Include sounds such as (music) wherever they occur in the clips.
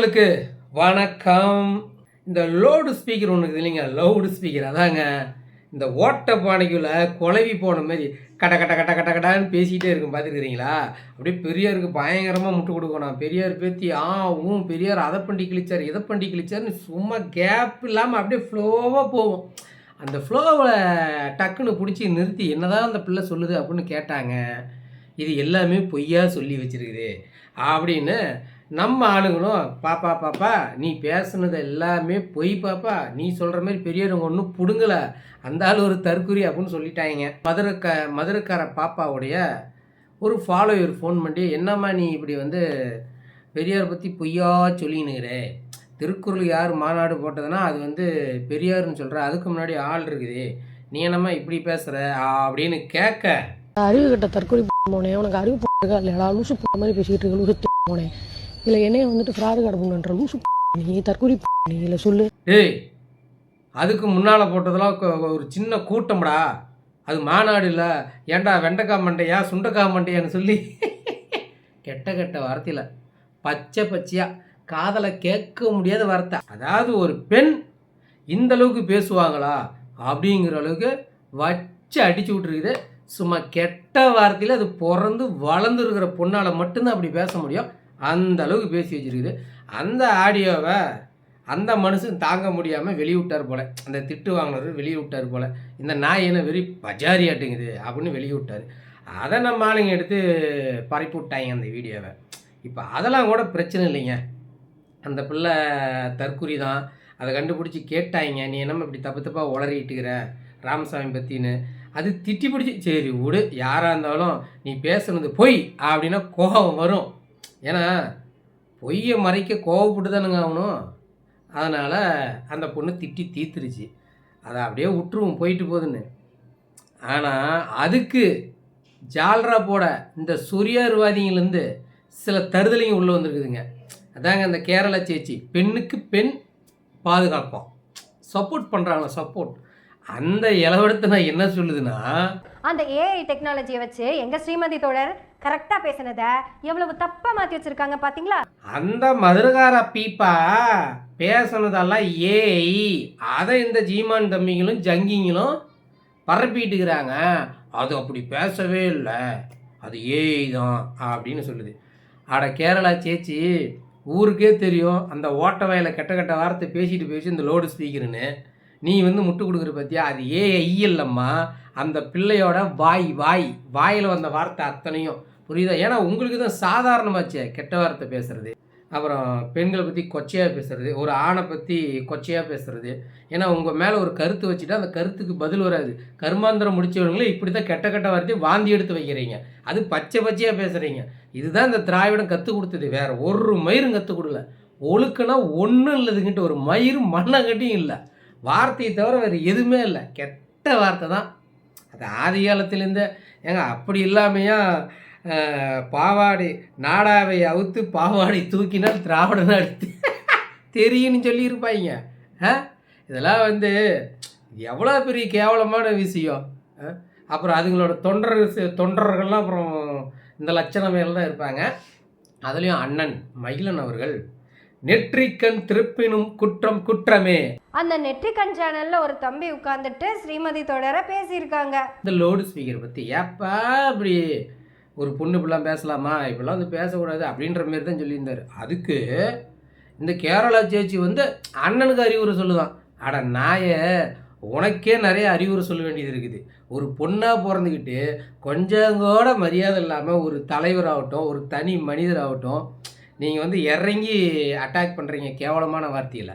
உங்களுக்கு வணக்கம். இந்த லோடு ஸ்பீக்கர் ஒன்று இருக்குது இல்லைங்க லவுடு ஸ்பீக்கர் அதாங்க இந்த ஓட்ட பானைக்குள்ள குழவி போன மாதிரி கட கட கட கட கடான்னு பேசிக்கிட்டே இருக்கும். பார்த்துருக்குறீங்களா? அப்படியே பெரியாருக்கு பயங்கரமாக முட்டு கொடுக்கணும் பெரியார் பேத்தி ஆ ஊம் பெரியார் அதை பண்ணி கிழிச்சார் இதை பண்ணி கிழிச்சார்னு சும்மா கேப் இல்லாமல் அப்படியே ஃப்ளோவாக போகும். அந்த ஃப்ளோவில் டக்குன்னு பிடிச்சி நிறுத்தி என்னதான் அந்த பிள்ளை சொல்லுது அப்படின்னு கேட்டாங்க. இது எல்லாமே பொய்யா சொல்லி வச்சிருக்குது. அப்படின்னு நம்ம ஆளுங்களும் பாப்பா பாப்பா நீ பேசுனது எல்லாமே பொய் பாப்பா. நீ சொல்கிற மாதிரி பெரியவங்க ஒன்றும் பிடுங்கல. அந்த ஆள் ஒரு தற்குறி அப்படின்னு சொல்லிட்டாங்க மதுரைக்க மதுரைக்கார பாப்பாவுடைய ஒரு ஃபாலோவர் ஃபோன் பண்ணி என்னம்மா நீ இப்படி வந்து பெரியார் பற்றி பொய்யா சொல்லினுக்கிறே? திருக்குறள் யார் மாநாடு போட்டதுன்னா அது வந்து பெரியார்னு சொல்கிற அதுக்கு முன்னாடி ஆள் இருக்குது. நீ என்னம்மா இப்படி பேசுகிற அப்படின்னு கேட்க அறிவு கட்ட தற்கொலை போனேன் உனக்கு அறிவு போட்டுருக்கா எல்லா லூசு போன மாதிரி பேசிக்கிட்டு இருக்கு லூசு போனேன். இல்லை என்னைய வந்துட்டு ஃப்ராடு கார்டு பண்ணுன்ற லூசு நீ தற்கொலை நீ இல்லை சொல்லு. டேய் அதுக்கு முன்னால் போட்டதெல்லாம் கொ- ஒரு சின்ன கூட்டம்டா. அது மாநாடு இல்லை. ஏன்டா வெண்டைக்காய் மண்டையா சுண்டைக்காய் மண்டையான்னு சொல்லி. கெட்ட கெட்ட வார்த்தையில். பச்சை பச்சையாக காதலை கேட்க முடியாத வார்த்தை. அதாவது ஒரு பெண் இந்த அளவுக்கு பேசுவாங்களா? அப்படிங்கிற அளவுக்கு வச்சு அடிச்சு விட்ருக்குது சும்மா கெட்ட வார்த்தையில் அது பிறந்து வளர்ந்துருக்கிற பொண்ணால் மட்டும்தான் அப்படி பேச முடியும். அந்த அளவுக்கு பேசி வச்சிருக்குது. அந்த ஆடியோவை அந்த மனுஷன் தாங்க முடியாமல் வெளியிட்டார் போல். அந்த திட்டு வாங்கினவர் வெளியிட்டார் போல். இந்த நாய் என்ன வெறி பஜாரி ஆட்டுங்குது அப்படின்னு வெளியிட்டார். அதை நம்ம ஆளுங்க எடுத்து பரப்பி விட்டாங்க அந்த வீடியோவை. இப்போ அதெல்லாம் கூட பிரச்சனை இல்லைங்க. அந்த பிள்ளை தற்குறி தான். அதை கண்டுபிடிச்சி கேட்டாங்க நீ என்னம்மா இப்படி தப்பு தப்பாக உளறிட்டுக்கிற ராமசாமி பற்றின்னு அது திட்டி பிடிச்சி சரி விடு. யாராக இருந்தாலும் நீ பேசுனது பொய். அப்படின்னா கோபம் வரும். ஏன்னா பொய்யை மறைக்க கோவப்பட்டு தானுங்க ஆகணும். அதனால் அந்த பொண்ணு திட்டி தீத்துருச்சு அதை அப்படியே விட்டுருவோம் போயிட்டு போகுதுன்னு. ஆனால் அதுக்கு ஜால்ரா போட இந்த சொரியார்வாதிங்கலேருந்து சில தருதலையும் உள்ளே வந்திருக்குதுங்க. அதாங்க அந்த கேரள சேச்சி. பெண்ணுக்கு பெண் பாதுகாப்போம். சப்போர்ட் பண்ணுறாங்களா சப்போர்ட் அந்த இளவடத்தை நான் என்ன சொல்லுதுன்னா அந்த ஏஐ டெக்னாலஜியை வச்சு எங்க ஸ்ரீமதி தோழர் கரெக்டா பேசினதை எவ்வளவு தப்பா மாத்தி வச்சிருக்காங்க பாத்தீங்களா? அந்த மதுரகார பீப்பா பேசுனதெல்லாம் ஏஐ அதை இந்த ஜீமான் தம்பிங்களும் ஜங்கிங்களும் பரப்பிட்டுக்கிறாங்க. அது அப்படி பேசவே இல்லை. அது ஏஐ தான் அப்படின்னு சொல்லுது. அட கேரளா சேச்சி ஊருக்கே தெரியும் அந்த ஓட்ட வயலில் கெட்ட கெட்ட வார்த்தை பேசிட்டு பேசி இந்த லோடு ஸ்பீக்கருன்னு நீ வந்து முட்டு கொடுக்குற பற்றியா அது ஏஐ இல்லைம்மா. அந்த பிள்ளையோட வாய் வாய். வாயில் வந்த வார்த்தை அத்தனையும் புரியுதா? ஏன்னா உங்களுக்கு தான் சாதாரணமாச்சே கெட்ட வார்த்தை பேசுறது. அப்புறம் பெண்களை பற்றி கொச்சையாக பேசுறது ஒரு ஆணை பற்றி கொச்சையாக பேசுறது. ஏன்னா உங்கள் மேலே ஒரு கருத்து வச்சுட்டா அந்த கருத்துக்கு பதில் வராது. கருமாந்திரம் முடிச்சவங்களே இப்படி தான் கெட்ட கெட்ட வார்த்தையை வாந்தி எடுத்து வைக்கிறீங்க. அது பச்சை பச்சையாக பேசுகிறீங்க இதுதான் இந்த திராவிடம் கற்றுக் கொடுத்தது. வேற ஒரு மயிரும் கற்றுக் கொடுக்கல. ஒழுக்கனா ஒன்றும் இல்லைதுங்கிட்ட ஒரு மயிரும் மண்ணங்கட்டியும் இல்லை. வார்த்தையை தவிர வேறு எதுவுமே இல்லை. கெட்ட வார்த்தை தான் அது ஆதி காலத்துலேருந்தே ஏங்க அப்படி இல்லாமையா பாவாடி பாவாடை நாடாவை அவுத்து பாவாடை தூக்கினால் திராவிட நாடு (laughs) தெரியும்னு சொல்லியிருப்பாங்க ஆ? இதெல்லாம் வந்து எவ்வளோ பெரிய கேவலமான விஷயம். அப்புறம் அதுங்களோட தொண்டர் தொண்டர்கள்லாம் அப்புறம் இந்த லட்சணம் தான் இருப்பாங்க. அதுலேயும் அண்ணன் மகிழன் அவர்கள் நெற்றிக்கண் திருப்பினும் குற்றம் குற்றமே. அந்த நெற்றிகன் சேனல்ல ஒரு தம்பி உட்கார்ந்துட்டு ஸ்ரீமதி தோழரை பேசியிருக்காங்க. இந்த லோடு ஸ்பீக்கர் பற்றி ஏப்பா அப்படி ஒரு பொண்ணு இப்படிலாம் பேசலாமா? இப்படிலாம் வந்து பேசக்கூடாது அப்படின்ற மாரி தான் சொல்லியிருந்தார். அதுக்கு இந்த கேரளா சேச்சி வந்து அண்ணனுக்கு அறிவுரை சொல்லுதான். அட நாய உனக்கே நிறைய அறிவுரை சொல்ல வேண்டியது இருக்குது. ஒரு பொண்ணாக பிறந்துக்கிட்டு கொஞ்சம் கூட மரியாதை இல்லாமல் ஒரு தலைவராகட்டும் ஒரு தனி மனிதராகட்டும் நீங்கள் வந்து இறங்கி அட்டாக் பண்ணுறீங்க கேவலமான வார்த்தையில்.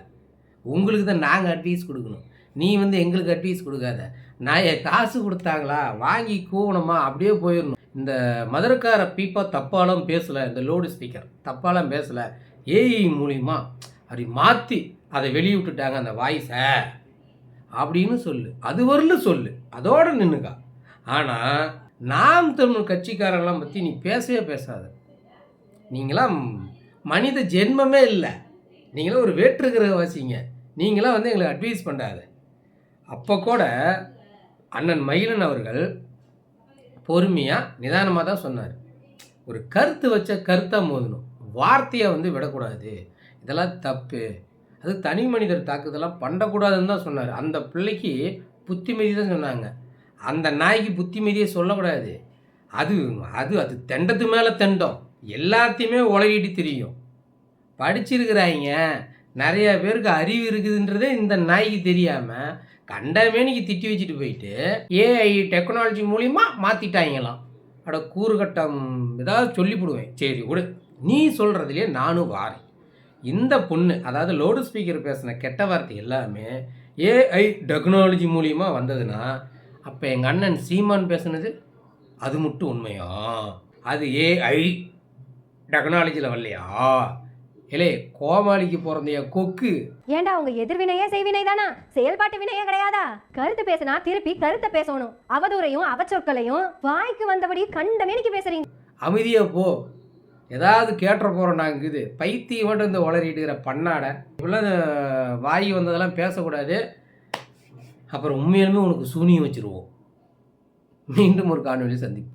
உங்களுக்கு தான் நாங்கள் அட்வைஸ் கொடுக்கணும். நீ வந்து எங்களுக்கு அட்வைஸ் கொடுக்காத. நான் காசு கொடுத்தாங்களா? வாங்கி கூவணுமா? அப்படியே போயிடணும். இந்த மதுரக்கார பீப்பா தப்பாலாம் பேசலை இந்த லோடு ஸ்பீக்கர் தப்பாலாம் பேசலை. ஏஐ மூலியமா அப்படி மாற்றி அதை வெளியே விட்டுட்டாங்க அந்த வாய்ஸை அப்படின்னு சொல்லு. அது வரல சொல்லு. அதோடு நின்னுக்கா. ஆனால் நாம் தமிழ் கட்சிக்காரங்களாம் பற்றி நீ பேசவே பேசாத. நீங்களாம் மனித ஜென்மமே இல்லை. நீங்களாம் ஒரு வேற்று கிரகவாசிங்க. நீங்களாம் வந்து எங்களுக்கு அட்வைஸ் பண்ணாத. அப்போ கூட அண்ணன் மயிலன் அவர்கள் பொறுமையாக நிதானமாக தான் சொன்னார். ஒரு கருத்து வச்ச கருத்தாக மோதணும். வார்த்தையை வந்து விடக்கூடாது. இதெல்லாம் தப்பு. அது தனி மனிதர் தாக்குதெல்லாம் பண்ணக்கூடாதுன்னு தான் சொன்னார். அந்த பிள்ளைக்கு புத்திமதி தான் சொன்னாங்க. அந்த நாய்க்கு புத்திமதியை சொல்லக்கூடாது. அது அது அது தெண்டத்து மேலே தெண்டம். எல்லாத்தையுமே உலகிட்டு தெரியும். படிச்சிருக்கிறாங்க நிறைய பேருக்கு அறிவு இருக்குதுன்றதே இந்த நாய்க்கு தெரியாமல் கண்டமேனிக்கு திட்டி வச்சுட்டு போயிட்டு ஏஐ டெக்னாலஜி மூலிமா மாற்றிட்டாங்களாம் அட கூறுகட்டம். ஏதாவது சொல்லிவிடுவேன் சரி விடு. நீ சொல்கிறதுலையே நானும் வாரேன். இந்த பொண்ணு அதாவது லோடு ஸ்பீக்கர் பேசின கெட்ட வார்த்தை எல்லாமே ஏஐ டெக்னாலஜி மூலிமா வந்ததுன்னா அப்போ எங்கள் அண்ணன் சீமான் பேசுனது அது மட்டும் உண்மையா? அது ஏஐ டெக்னாலஜியில் வரலையா? இலே கோமாளிக்கு பிறந்தைய கொக்கு. ஏன்டா உங்க எதிர்வினையே செய்வினை தானா? செயல்பாட்டு வினையே கிடையாதா? கருத்து பேசினா திருப்பி கருத்தை பேசணும். அவதூறையும் அவச்சொற்களையும் வாய்க்கு வந்தபடி கண்டமேனிக்கு பேசுறீங்க. அமைதியா போ. ஏதாவது கேட்டுற போகிறோம் நாங்கள் இது. பைத்தியம் மட்டும் இந்த உளறிடுகிற பண்ணாடை. இப்படிலாம் இந்த வாய் வந்ததெல்லாம் பேசக்கூடாது. அப்புறம் உண்மையிலுமே உனக்கு சூனியம் வச்சுருவோம். மீண்டும் ஒரு காணொலி சந்திப்போம்.